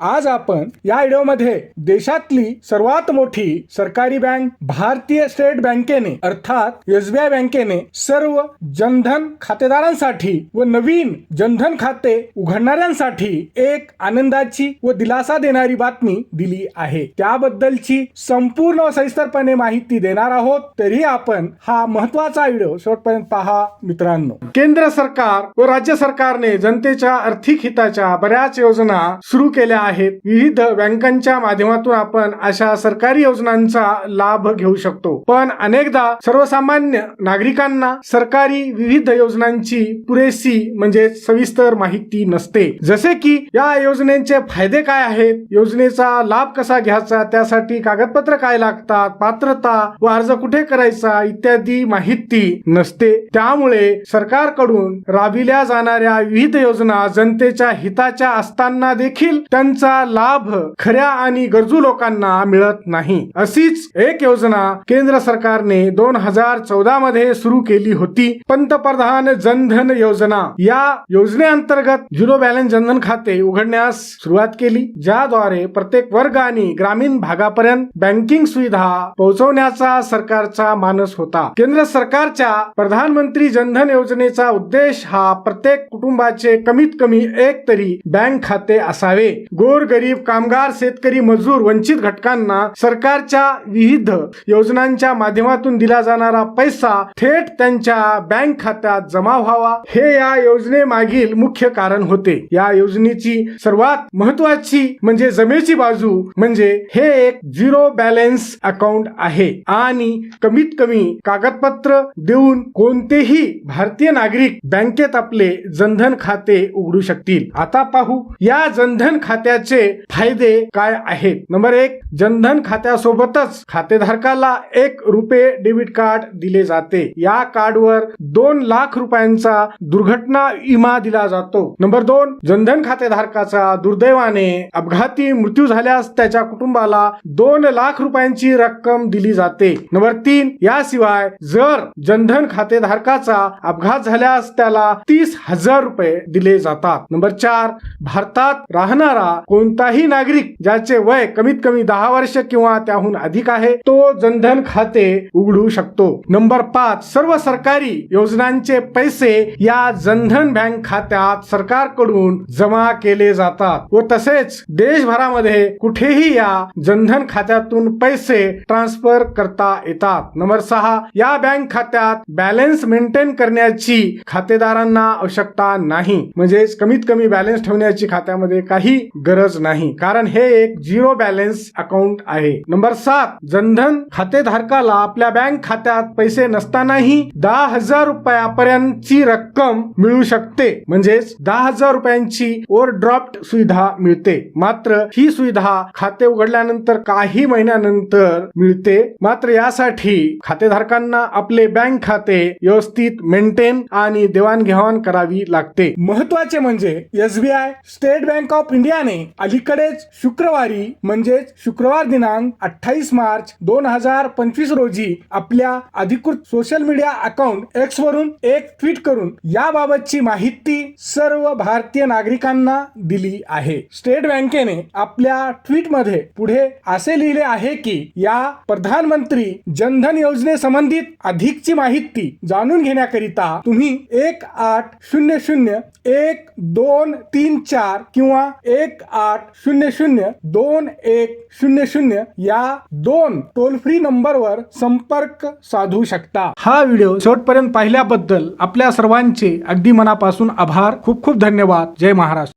आज आपण या व्हिडिओमध्ये देशातली सर्वात मोठी सरकारी बँक भारतीय स्टेट बँकेने अर्थात एसबीआय बँकेने सर्व जनधन खातेदारांसाठी व नवीन जनधन खाते उघडणाऱ्यांसाठी एक आनंदाची व दिलासा देणारी बातमी दिली आहे. त्याबद्दलची संपूर्ण व सविस्तरपणे माहिती देणार आहोत तरी आपण हा महत्त्वाचा व्हिडिओ शेवटपर्यंत पहा मित्रांनो. केंद्र सरकार व राज्य सरकारने जनतेच्या आर्थिक हिताच्या बऱ्याच योजना सुरू केल्या आहेत. विविध बँकांच्या माध्यमातून आपण अशा सरकारी योजनांचा लाभ घेऊ शकतो. पण अनेकदा सर्वसामान्य नागरिकांना सरकारी विविध योजनांची पुरेशी म्हणजे सविस्तर माहिती नसते. जसे की या योजनेचे फायदे काय आहेत? योजनेचा लाभ कसा घ्यायचा? त्यासाठी कागदपत्र काय लागतात? पात्रता व अर्ज कुठे करायचा? इत्यादी माहिती नसते. त्यामुळे सरकारकडून राबविल्या जाणाऱ्या विविध योजना जनतेच्या हिताच्या असताना देखील त्यांचा लाभ खऱ्या आणि गरजू लोकांना मिळत नाही. अशीच एक योजना केंद्र सरकारने दोन हजार चौदा मध्ये सुरू केली होती. पंतप्रधान जनधन योजना. या योजनेअंतर्गत झिरो बॅलन्स जनधन खाते उघडण्यास सुरुवात केली ज्याद्वारे प्रत्येक वर्ग आणि ग्रामीण भागापर्यंत बँकिंग सुविधा पोहोचवण्याचा सरकारचा मानस होता. केंद्र सरकारच्या प्रधानमंत्री जनधन योजनेचा उद्देश हा प्रत्येक कुटुंबाचे कमीत कमी एक तरी बँक खाते असावे. गोर गरीब कामगार शेतकरी मजूर वंचित घटकांना सरकारच्या विविध योजनांच्या माध्यमातून दिला जाणारा पैसा थेट त्यांच्या बँक खात्यात जमा व्हावा. हे या योजनेमागील मुख्य कारण होते. या योजनेची सर्वात महत्वाची म्हणजे जमेची बाजू म्हणजे हे एक झिरो बॅलन्स अकाउंट आहे आणि कमीत कमी कागदपत्र देऊन कोणतेही भारतीय नागरिक बँकेत आपले जनधन खाते उघडू शकतील. आता पाहू या जनधन खात्याचे फायदे काय आहेत? नंबर एक जनधन खात्यासोबतच खातेधारकाला एक रुपये डेबिट कार्ड दिले जाते. या कार्डवर दोन लाख रुपयांचा दुर्घटना विमा दिला जातो. नंबर दोन जनधन खातेधारकाचा दुर्दैवाने अपघाती मृत्यू झाल्यास त्याच्या कुटुंबाला दोन लाख रुपयांची रक्कम दिली जाते. नंबर तीन याशिवाय जर जनधन खातेधारकाचा अपघात झाल्यास त्याला तीस हजार रुपये दिले जातात. नंबर चार भारतात राहणारा कोणताही नागरिक ज्याचे वय कमीत कमी दहा वर्ष किंवा त्याहून अधिक आहे तो जनधन खाते उघडू शकतो. नंबर पाच सर्व सरकारी योजनांचे पैसे या जनधन बँक खात्यात सरकारकडून जमा केले जातात व तसेच देशभरामध्ये कुठेही या जनधन खात्यातून पैसे ट्रान्सफर करता येतात. नंबर सहा या बँक खात्यात बॅलन्स मेंटेन करण्याची खातेदारांना आवश्यकता नाही. म्हणजेच कमीत कमी बॅलन्स ठेवण्याची खात्यामध्ये काही गरज नाही. कारण हे एक झिरो बॅलन्स अकाउंट आहे. नंबर सात जनधन खातेधारकाला आपल्या बँक खात्यात पैसे नसतानाही दहा हजार रुपयापर्यंतची रक्कम मिळू शकते. म्हणजेच दहा हजार रुपयांची ओव्हरड्राफ्ट सुविधा मिळते. मात्र ही सुविधा खाते उघडल्यानंतर काही महिन्यानंतर मिळते. मात्र यासाठी खातेधारकांना आपले बँक खाते व्यवस्थित मेंटेन आणि देवाणघेवाण करावी लागते. महत्त्वाचे म्हणजे एसबीआय स्टेट बँक ऑफ इंडियाने अलीकडेच शुक्रवारी म्हणजेच शुक्रवार दिनांक अठ्ठावीस मार्च दोन हजार पंचवीस रोजी आपल्या अधिकृत सोशल मीडिया अकाउंट एक्स वरून एक ट्विट करून याबाबतची माहिती सर्व भारतीय नागरिकांना दिली आहे. स्टेट बँकेने आपल्या ट्विटमध्ये पुढे असे लिहिले आहे की या प्रधानमंत्री जनधन योजने संबंधित अधिकची माहिती जाणून घेण्याकरिता तुम्ही एक आठ शून्य शून्य एक दोन तीन चार किंवा एक आठ शून्य शून्य दोन एक शून्य शून्य या दोन टोल फ्री नंबरवर संपर्क साधू शकता. हा व्हिडिओ शेवटपर्यंत पाहिल्याबद्दल आपल्या सर्वांचे अगदी मनापासून आभार. खूप खूप धन्यवाद. जय महाराष्ट्र.